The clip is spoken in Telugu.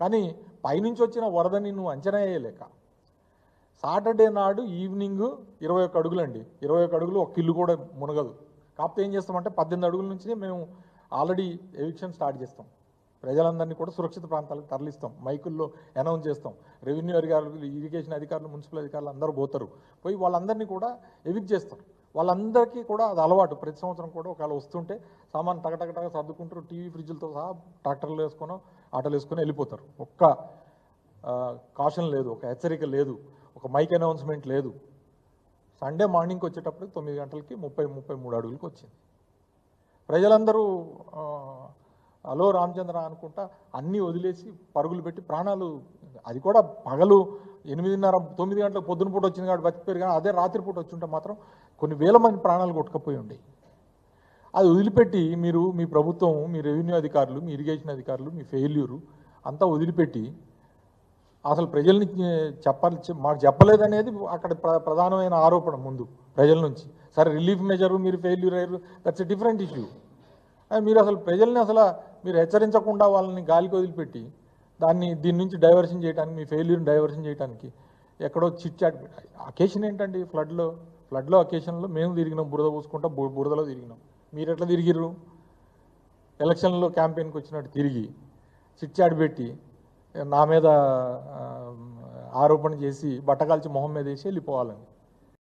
కానీ పైనుంచి వచ్చిన వరదని నువ్వు అంచనా వేయలేక. సాటర్డే నాడు ఈవినింగ్ ఇరవై ఒక్క అడుగులండి. ఇరవై ఒక్క అడుగులు ఒక ఇల్లు కూడా మునగదు. కాకపోతే ఏం చేస్తామంటే పద్దెనిమిది అడుగుల నుంచి మేము ఆల్రెడీ ఎవిక్షన్ స్టార్ట్ చేస్తాం. ప్రజలందరినీ కూడా సురక్షిత ప్రాంతాలకు తరలిస్తాం. మైకుల్లో అనౌన్స్ చేస్తాం. రెవెన్యూ అధికారులు ఇరిగేషన్ అధికారులు మున్సిపల్ అధికారులు అందరూ పోతారు. పోయి వాళ్ళందరినీ కూడా ఎవిక్ చేస్తారు. వాళ్ళందరికీ కూడా అది అలవాటు. ప్రతి సంవత్సరం కూడా ఒకవేళ వస్తుంటే సామాన్ టగటగటగా సర్దుకుంటారు టీవీ ఫ్రిడ్జ్లతో సహా ట్రాక్టర్లు వేసుకొని ఆటోలు వేసుకొని వెళ్ళిపోతారు. ఒక్క కాషన్ లేదు ఒక హెచ్చరిక లేదు ఒక మైక్ అనౌన్స్మెంట్ లేదు. సండే మార్నింగ్కి వచ్చేటప్పుడు తొమ్మిది గంటలకి ముప్పై ముప్పై మూడు అడుగులకి వచ్చింది. ప్రజలందరూ అలో హలో రామచంద్ర అనుకుంటా అన్నీ వదిలేసి పరుగులు పెట్టి ప్రాణాలు అది కూడా పగలు ఎనిమిదిన్నర తొమ్మిది గంటలకు పొద్దున పూట వచ్చింది కాబట్టి బతికిపోయారు కానీ అదే రాత్రిపూట వచ్చి ఉంటే మాత్రం కొన్ని వేల మంది ప్రాణాలు కొట్టుకపోయి ఉండేవి. అది వదిలిపెట్టి మీరు మీ ప్రభుత్వం మీ రెవెన్యూ అధికారులు మీ ఇరిగేషన్ అధికారులు మీ ఫెయిల్యూరు అంతా వదిలిపెట్టి అసలు ప్రజల్ని చెప్పాలి మాకు చెప్పలేదనేది అక్కడ ప్ర- ప్రధానమైన ఆరోపణ ముందు ప్రజల నుంచి. సరే రిలీఫ్ మెజర్ మీరు ఫెయిల్యూర్ అయ్యారు దట్స్ ఎ డిఫరెంట్ ఇష్యూ మీరు అసలు ప్రజల్ని అసలు మీరు హెచ్చరించకుండా వాళ్ళని గాలికి వదిలిపెట్టి దాన్ని దీని నుంచి డైవర్షన్ చేయడానికి మీ ఫెయిల్యూర్ని డైవర్షన్ చేయడానికి ఎక్కడో చిట్ చాట్ అకేషన్ ఏంటండి? ఫ్లడ్లో ఫ్లడ్లో అకేషన్లో మేము తిరిగినాం బురద పూసుకుంటా బు- బురదలో తిరిగినాం. మీరు ఎట్లా తిరిగిర్రు? ఎలక్షన్లో క్యాంపెయిన్కి వచ్చినట్టు తిరిగి చిట్చాట్ పెట్టి నా మీద ఆరోపణ చేసి బట్టకాల్చి మొహం మీద వేసి వెళ్ళిపోవాలని